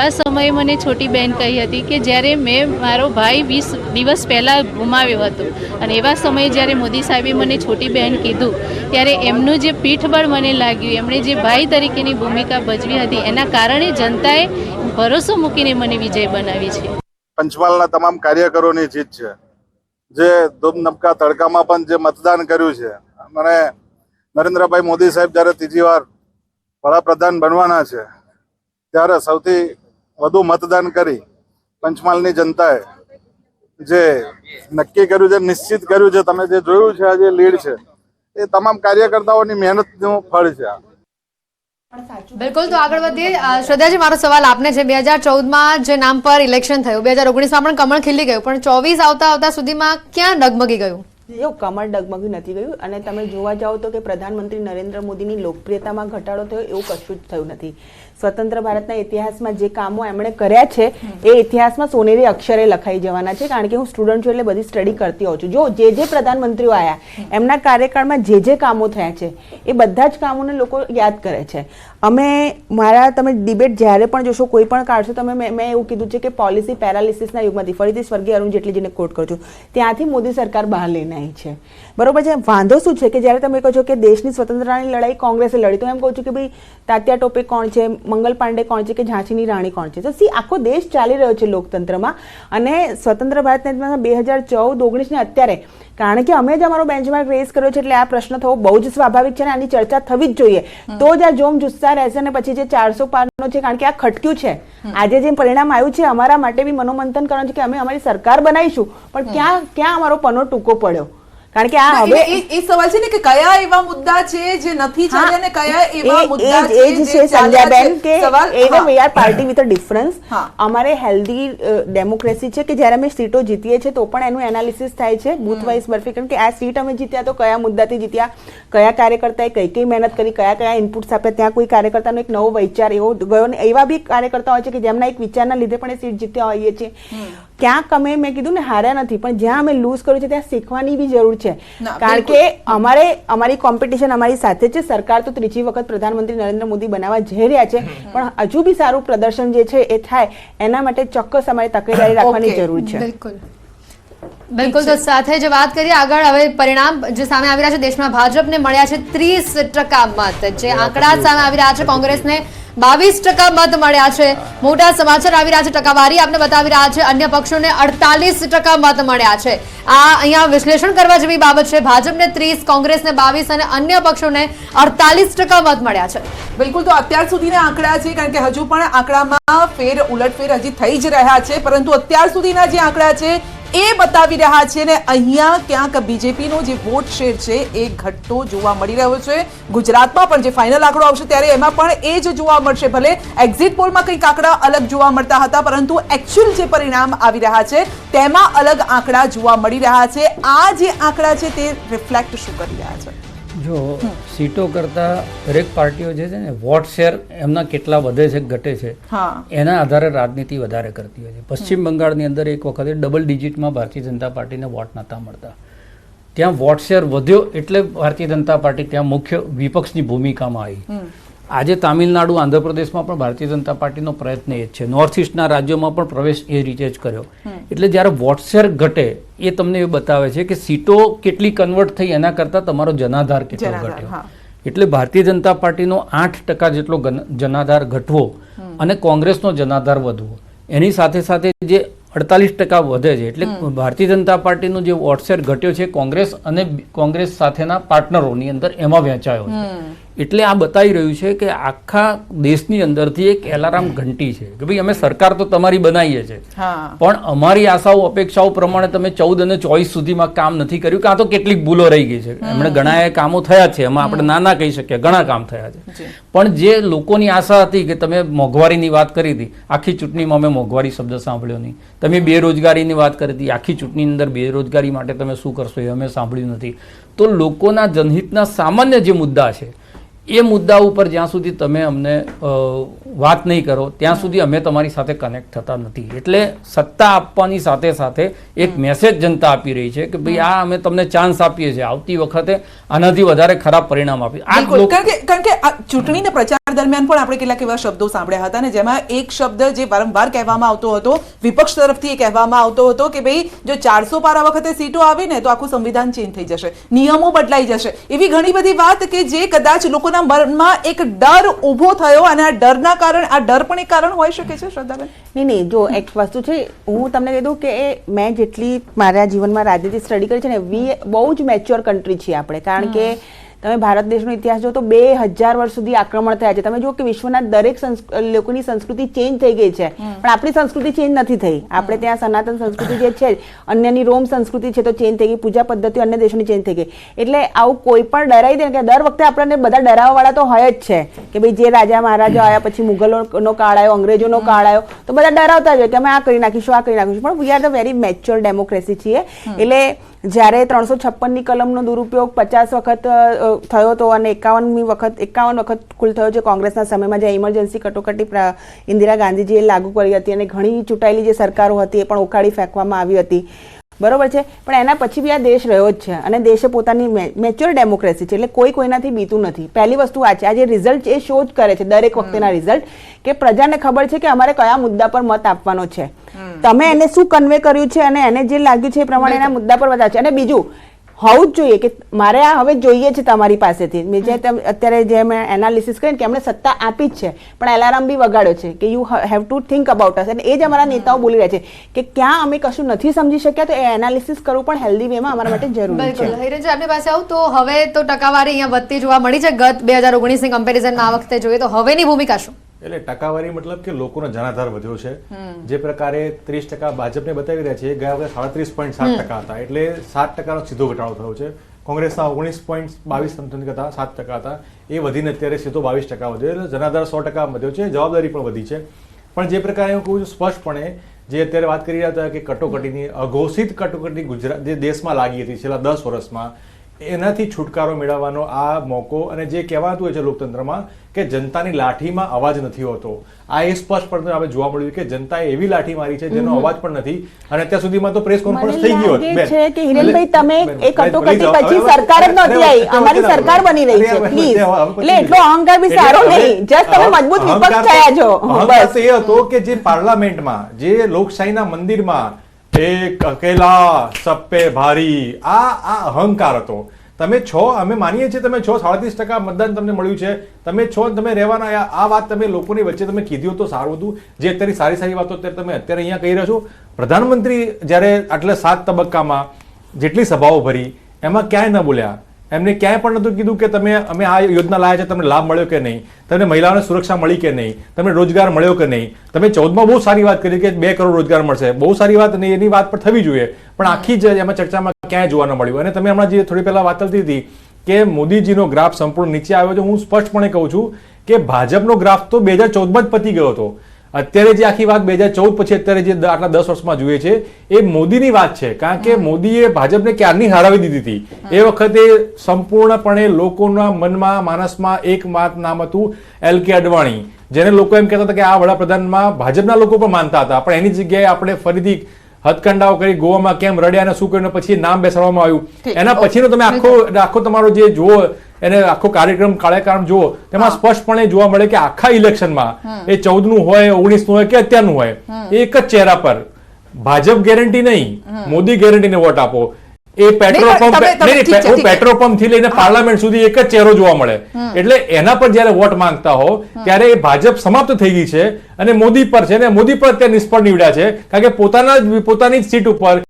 એવા સમયે મને છોટી બહેન કહી હતી કે જ્યારે મેં મારો ભાઈ વીસ દિવસ પહેલાં ગુમાવ્યો હતો અને એવા સમયે જ્યારે મોદી સાહેબે મને છોટી બહેન કીધું, ત્યારે એમનું જે પીઠબળ મને લાગ્યું, એમણે જે ભાઈ તરીકેની ભૂમિકા ભજવી હતી, એના કારણે જનતાએ ભરોસો મૂકીને મને વિજય બનાવી છે. પંચમહાલના તમામ કાર્યકરોની જીત છે. જે ધૂમધમકા તડકામાં પણ જે મતદાન કર્યું છે. મને નરેન્દ્રભાઈ મોદી સાહેબ જ્યારે ત્રીજી વાર વડાપ્રધાન બનવાના છે, ત્યારે સૌથી વધુ મતદાન કરી પંચમહાલની જનતાએ જે નક્કી કર્યું છે, નિશ્ચિત કર્યું છે, તમે જે જોયું છે, આ જે લીડ છે, એ તમામ કાર્યકર્તાઓની મહેનતનું ફળ છે બિલકુલ, તો આગળ વધીએ. શ્રદ્ધાજી, મારો સવાલ આપને છે. બે હજાર ચૌદમાં જે નામ પર ઇલેક્શન થયું, બે હજાર ઓગણીસમાં પણ કમળ ખીલી ગયું, પણ ચોવીસ આવતા આવતા સુધીમાં ક્યાં ડગમગી ગયું? જો કમળ ડગમગી નથી ગયું. અને તમે જોવા જાઓ તો કે પ્રધાનમંત્રી નરેન્દ્ર મોદીની લોકપ્રિયતામાં ઘટાડો થયો એવું કશું જ થયું નથી. સ્વતંત્ર ભારતના ઇતિહાસમાં જે કામો એમણે કર્યા છે, એ ઇતિહાસમાં સોનેરી અક્ષરે લખાઈ જવાના છે. કારણ કે હું સ્ટુડન્ટ છું એટલે બધી સ્ટડી કરતી હોઉં છું. જો જે જે પ્રધાનમંત્રીઓ આવ્યા એમના કાર્યકાળમાં જે જે કામો થયા છે, એ બધા જ કામોને લોકો યાદ કરે છે. અમે મારા તમે ડિબેટ જ્યારે પણ જોશો, કોઈ પણ કાઢશો તમે મેં એવું કીધું છે કે પોલિસી પેરાલિસિસના યુગમાંથી, ફરીથી સ્વર્ગીય અરુણ જેટલીજીને કોટ કરું છું, ત્યાંથી મોદી સરકાર બહાર લઈને આવી છે. બરોબર છે? વાંધો શું છે કે જ્યારે તમે કહો છો કે દેશની સ્વતંત્રતાની લડાઈ કોંગ્રેસે લડી, તો એમ કહું છું કે ભાઈ તાત્યા ટોપે કોણ છે? મંગલ પાંડે કોણ છે? કે ઝાંસીની રાણી કોણ છે? તો સી, આખો દેશ ચાલી રહ્યો છે લોકતંત્રમાં. અને સ્વતંત્ર ભારતના બે હજાર ચૌદ ઓગણીસને અત્યારે કારણ કે અમે જ અમારો બેન્ચમાર્ક રેઝ કર્યો છે એટલે આ પ્રશ્ન થવો બહુ જ સ્વાભાવિક છે અને આની ચર્ચા થવી જ જોઈએ. તો જ આ જોમ જુસ્સા રહેશે અને પછી જે ચારસો પારનો છે કારણ કે આ ખટક્યું છે. આજે જે પરિણામ આવ્યું છે અમારા માટે બી મનોમંથન કરવાનું છે કે અમે અમારી સરકાર બનાવીશું. પણ ક્યાં ક્યાં અમારો પનો ટૂંકો પડ્યો? કારણ કે આ હવે એ સવાલ છે ને કે કયા એવા મુદ્દા છે જે નથી ચાલ્યા અને કયા એવા મુદ્દા છે એ જ છે સંધ્યાબેન કે સવાલ we are party with a difference અમારે હેલ્ધી ડેમોક્રેસી છે કે જ્યારે અમે સીટો જીતીએ છીએ તો પણ એનું એનાલિસિસ થાય છે બુથ વાઇઝ બરફી. કારણ કે આ સીટ અમે જીત્યા તો કયા મુદ્દાથી જીત્યા? કયા કાર્યકર્તાએ કઈ કઈ મહેનત કરી કયા કયા ઇનપુટ્સ આપ્યા? ત્યાં કોઈ કાર્યકર્તાનો એક નવો વિચાર એવો ગયો ને એવા બી કાર્યકર્તા હોય છે કે જેમના એક વિચારના લીધે પણ એ સીટ જીત્યા હોઈએ છીએ. ક્યાંક અમે મેં કીધું ને હાર્યા નથી પણ જ્યાં અમે લૂઝ કર્યું છે ત્યાં શીખવાની બી જરૂર છે. કારણ કે અમારે અમારી કોમ્પિટિશન અમારી સાથે છે સરકાર તો ત્રીજી વખત પ્રધાનમંત્રી નરેન્દ્ર મોદી બનાવવા જઈ રહ્યા છે પણ હજુ બી સારું પ્રદર્શન જે છે એ થાય એના માટે ચોક્કસ અમારે તકેદારી રાખવાની જરૂર છે. બિલકુલ. બિલકુલ તો સાથે જે વાત કરીએ આગળ હવે પરિણામ જે સામે આવી રહ્યા છે દેશમાં ભાજપને મળ્યા છે ત્રીસ ટકા મત જે આંકડા સામે આવી રહ્યા છે કોંગ્રેસને બાવીસ ટકા મત મળ્યા છે. મોટા સમાચાર આવી રહ્યા છે ટકાવારી. આપને બતાવી રહ્યા છે અન્ય પક્ષોને અડતાલીસ ટકા મત મળ્યા છે. આ અહીંયા વિશ્લેષણ કરવા જેવી બાબત છે. ભાજપને ત્રીસ, કોંગ્રેસને બાવીસ અને અન્ય પક્ષોને અડતાલીસ ટકા મત મળ્યા છે. બિલકુલ, તો અત્યાર સુધીના આંકડા છે, કારણ કે હજુ પણ આંકડામાં ફેર, ઉલટફેર હજી થઈ જ રહ્યા છે. પરંતુ અત્યાર સુધીના જે આંકડા છે એ બતાવી રહ્યા છે ને અહીંયા ક્યાંક બીજેપીનો જે વોટ શેર છે એ ઘટતો જોવા મળી રહ્યો છે. ગુજરાતમાં પણ જે ફાઇનલ આંકડો આવશે ત્યારે એમાં પણ એ જ જોવા મળશે. ભલે એક્ઝિટ પોલમાં કંઈક આંકડા અલગ જોવા મળતા હતા, પરંતુ એકચ્યુઅલ જે પરિણામ આવી રહ્યા છે, તેમાં અલગ આંકડા જોવા મળી રહ્યા છે. આ જે આંકડા છે તે રિફ્લેક્ટ શું કરી રહ્યા છે? જો સીટો કરતા દરેક પાર્ટીઓ જે છે ને વોટ શેર એમના કેટલા વધે છે ઘટે છે એના આધારે રાજનીતિ વધારે કરતી હોય છે. પશ્ચિમ બંગાળની અંદર એક વખતે ડબલ ડિજિટમાં ભારતીય જનતા પાર્ટીને વોટ નહોતા મળતા. ત્યાં વોટ શેર વધ્યો એટલે ભારતીય જનતા પાર્ટી ત્યાં મુખ્ય વિપક્ષની ભૂમિકામાં આવી. આજે તામિલનાડુ આંધ્રપ્રદેશમાં પણ ભારતીય જનતા પાર્ટીનો પ્રયત્ન એ જ છે. નોર્થ ઇસ્ટના રાજ્યોમાં પણ પ્રવેશ એ રીતે જ કર્યો. એટલે જ્યારે વોટશેર ઘટે એ તમને એ બતાવે છે કે સીટો કેટલી કન્વર્ટ થઈ એના કરતાં તમારો જનાધાર કેટલો ઘટ્યો. એટલે ભારતીય જનતા પાર્ટીનો આઠ ટકા જેટલો જનાધાર ઘટવો અને કોંગ્રેસનો જનાધાર વધવો. એની સાથે સાથે જે અડતાલીસ ટકા વધે છે એટલે ભારતીય જનતા પાર્ટીનો જે વોટશેર ઘટ્યો છે કોંગ્રેસ અને કોંગ્રેસ સાથેના પાર્ટનરોની અંદર એમાં વહેંચાયો છે. એટલે આ બતાવી રહ્યું છે કે આખા દેશની અંદરથી એક એલારામ ઘંટી છે કે ભાઈ અમે સરકાર તો તમારી બનાવીએ છીએ પણ અમારી આશાઓ અપેક્ષાઓ પ્રમાણે તમે ચૌદ અને ચોવીસ સુધીમાં કામ નથી કર્યું કાં તો કેટલીક ભૂલો રહી ગઈ છે. એમણે ઘણા એ કામો થયા છે એમાં આપણે ના ના કહી શકીએ ઘણા કામ થયા છે. પણ જે લોકોની આશા હતી કે તમે મોંઘવારીની વાત કરી હતી આખી ચૂંટણીમાં અમે મોંઘવારી શબ્દ સાંભળ્યો નહીં. તમે બેરોજગારીની વાત કરી હતી આખી ચૂંટણીની અંદર બેરોજગારી માટે તમે શું કરશો એ અમે સાંભળ્યું નથી. તો લોકોના જનહિતના સામાન્ય જે મુદ્દા છે એ મુદ્દા ઉપર જ્યાં સુધી તમે અમને વાત નહીં કરો ત્યાં સુધી અમે તમારી સાથે કનેક્ટ થતા નથી. એટલે સત્તા આપવાની સાથે સાથે એક મેસેજ જનતા આપી રહી છે કે ભાઈ આ અમે તમને ચાન્સ આપીએ છીએ. આવતી વખતે આનાથી વધારે ખરાબ પરિણામ આપીએ. આ જ બિલકુલ. લોકો- કારણ કે ચૂંટણીના પ્રચાર દરમિયાન પણ આપણે કેટલાક એવા શબ્દો સાંભળ્યા હતા ને જેમાં એક શબ્દ જે વારંવાર કહેવામાં આવતો હતો વિપક્ષ તરફથી એ કહેવામાં આવતો હતો કે ભાઈ જો ચારસો પાર આ વખતે સીટો આવી ને તો આખું સંવિધાન ચેન્જ થઈ જશે. નિયમો બદલાઈ જશે. એવી ઘણી બધી વાત કે જે કદાચ લોકોના મનમાં એક ડર ઊભો થયો અને આ ડરના કારણે આ ડર પણ એક કારણ હોઈ શકે છે શ્રદ્ધાબેન? નહીં નહીં જો એક વસ્તુ છે હું તમને કહી દઉં કે મેં જેટલી મારા જીવનમાં રાજનીતિ સ્ટડી કરી છે ને વી બહુ જ મેચ્યોર કન્ટ્રી છીએ આપણે. કારણ કે તમે ભારત દેશનો ઇતિહાસ જો તો બે હજાર વર્ષ સુધી આક્રમણ થયા છે. તમે જુઓ કે વિશ્વના દરેક લોકોની સંસ્કૃતિ ચેન્જ થઈ ગઈ છે. પણ આપણી સંસ્કૃતિ ચેન્જ નથી થઈ. આપણે ત્યાં સનાતન સંસ્કૃતિ જે છે અન્યની રોમ સંસ્કૃતિ છે તો ચેન્જ થઈ ગઈ. પૂજા પદ્ધતિ અન્ય દેશોની ચેન્જ થઈ ગઈ. એટલે આવું કોઈ પણ ડરાઈ દે કે દર વખતે આપણને બધા ડરાવવાવાળા તો હોય જ છે કે ભાઈ જે રાજા મહારાજા આવ્યા પછી મુગલોનો કાળ આવ્યો અંગ્રેજોનો કાળ આવ્યો તો બધા ડરાવતા જ હોય કે અમે આ કરી નાખીશું આ કરી નાખીશું. પણ we are the very mature democracy છીએ. એટલે જ્યારે ત્રણસો છપ્પનની કલમનો દુરુપયોગ પચાસ વખત થયો હતો અને એકાવનમી વખત, એકાવન વખત કુલ થયો છે કોંગ્રેસના સમયમાં જે ઇમરજન્સી કટોકટી ઇન્દિરા ગાંધીજીએ લાગુ કરી હતી અને ઘણી ચૂંટાયેલી જે સરકારો હતી એ પણ ઉખાડી ફેંકવામાં આવી હતી. બરોબર છે? પણ એના પછી બી આ દેશ રહ્યો જ છે અને દેશે પોતાની મેચ્યોર ડેમોક્રેસી છે એટલે કોઈ કોઈનાથી બીતું નથી. પહેલી વસ્તુ આ છે આ જે રિઝલ્ટ એ શો જ કરે છે દરેક વખતેના રિઝલ્ટ કે પ્રજાને ખબર છે કે અમારે કયા મુદ્દા પર મત આપવાનો છે. તમે એને શું કન્વે કર્યું છે અને એને જે લાગ્યું છે એ પ્રમાણે એના મુદ્દા પર વધારે છે. અને બીજું હોવું જ જોઈએ કે મારે આ હવે જોઈએ છે તમારી પાસેથી. મેં જે અત્યારે જે મેં એનાલિસિસ કરીને કે એમણે સત્તા આપી જ છે પણ એલાર્મ બી વગાડ્યો છે કે you have to think about us અને એ જ અમારા નેતાઓ બોલી રહ્યા છે કે ક્યાં અમે કશું નથી સમજી શક્યા તો એ એનાલિસિસ કરવું પણ હેલ્ધી વેમાં અમારા માટે જરૂરી છે. હિરેનજી આપની પાસે આવું તો હવે તો ટકાવારી અહીંયા વધતી જોવા મળી છે. ગત બે હજાર ઓગણીસની કમ્પેરિઝનમાં આ વખતે જોઈએ તો હવેની ભૂમિકા શું? એટલે ટકાવારી મતલબ કે લોકોનો જનાધાર વધ્યો છે. જે પ્રકારે ત્રીસ ટકા ભાજપને બતાવી રહ્યા છે ગયા વખતે સાડત્રીસ પોઈન્ટ સાત ટકા હતા. એટલે સાત ટકાનો સીધો ઘટાડો થયો છે. કોંગ્રેસના ઓગણીસ પોઈન્ટ બાવીસ સમથિંગ હતા સાત ટકા હતા. એ વધીને અત્યારે સીધો બાવીસ ટકા વધ્યો એટલે જનાધાર સો ટકા વધ્યો છે. જવાબદારી પણ વધી છે. પણ જે પ્રકારે હું કહું છું સ્પષ્ટપણે જે અત્યારે વાત કરી રહ્યા હતા કે કટોકટીની અઘોષિત કટોકટી ગુજરાત જે દેશમાં લાગી હતી છેલ્લા દસ વર્ષમાં એનાથી છુટકારો મેળવવાનો આ મોકો અને જે કહેવાતું હોય છે લોકતંત્રમાં કે જનતાની લાઠીમાં અવાજ નથી હોતો. આ એ સ્પષ્ટપણે આપણે જોવા મળ્યું કે જનતાએ એવી લાઠી મારી છે જેનો અવાજ પણ નથી અને અત્યાર સુધીમાં તો પ્રેસ કોન્ફરન્સ થઈ ગયો છે કે હિરેનભાઈ તમે એ કટોકટી પછી સરકાર જ નહોતી આવી. અમારી સરકાર બની રહી છે પ્લીઝ એટલે એટલો અહંકાર બી સારો નહીં. જસ્ટ તમે મજબૂત વિપક્ષ થયા છો. બસ. એ હતો કે જે પાર્લામેન્ટમાં જે લોકશાહીના મંદિરમાં એક અકેલા સપ્પે ભારી. આ આ અહંકાર હતો. તમે છો, અમે માનીએ છીએ તમે છો, સાડત્રીસ ટકા મતદાન તમને મળ્યું છે. તમે છો, તમે રહેવાના આ- વાત તમે લોકોની વચ્ચે તમે કીધી તો સારું હતું. જે અત્યારે સારી સારી વાતો અત્યારે તમે અત્યારે અહીંયા કહી રહ્યા છો. પ્રધાનમંત્રી જ્યારે આટલા સાત તબક્કામાં જેટલી સભાઓ ભરી, એમાં ક્યાંય ન બોલ્યા. એમને ક્યાંય પણ નતું કીધું કે તમે અમે આ યોજના લાયા છે, તમને લાભ મળ્યો કે નહીં? તમને મહિલાઓને સુરક્ષા મળી કે નહીં? તમને રોજગાર મળ્યો કે નહીં? તમે ચૌદમાં બહુ સારી વાત કરી કે બે કરોડ રોજગાર મળશે. બહુ સારી વાત નહીં, એની વાત પણ થવી જોઈએ. પણ આખી જ એમાં ચર્ચામાં ક્યાંય જોવા ન મળ્યું. અને તમે હમણાં જે થોડી પહેલા વાત કરતી હતી કે મોદીજીનો ગ્રાફ સંપૂર્ણ નીચે આવ્યો છે, હું સ્પષ્ટપણે કહું છું કે ભાજપનો ગ્રાફ તો બે હજાર ચૌદમાં જ પતી ગયો હતો. અત્યારે જે આખી વાત બે હજાર ચૌદ પછી અત્યારે જે આટલા દસ વર્ષમાં જોઈએ છે એ મોદીની વાત છે. કારણ કે મોદીએ ભાજપને ક્યારની હરાવી દીધી હતી? એ વખતે સંપૂર્ણપણે લોકોના મનમાં માનસમાં એક વાત નામ હતું એલ કે અડવાણી જેને લોકો એમ કહેતા હતા કે આ વડાપ્રધાનમાં ભાજપના લોકો પણ માનતા હતા. પણ એની જગ્યાએ આપણે ફરીથી હથકંડાઓ કરી ગોવામાં કેમ રડ્યા અને શું કર્યું? પછી નામ બેસાડવામાં આવ્યું. એના પછીનો તમે આખો આખો તમારો જે જુઓ એને આખો કાર્યક્રમ કાર્યક્રમ જુઓ તેમાં સ્પષ્ટપણે જોવા મળે કે આખા ઇલેક્શનમાં એ ચૌદનું હોય ઓગણીસનું હોય કે અત્યારનું હોય એક જ ચહેરા પર ભાજપ ગેરંટી નહીં મોદી ગેરંટીને વોટ આપો. એ પેટ્રોલ પંપ છે. પેટ્રોલ પંપથી લઈને પાર્લામેન્ટ સુધી એક જ ચહેરો જોવા મળે. એટલે એના પર જયારે વોટ માંગતા હો ત્યારે એ ભાજપ સમાપ્ત થઈ ગઈ છે અને મોદી પર છે ને મોદી પર અત્યારે નિષ્ફળ નીવડ્યા છે. કારણ કે પોતાના જ- પોતાની જ સીટ ઉપર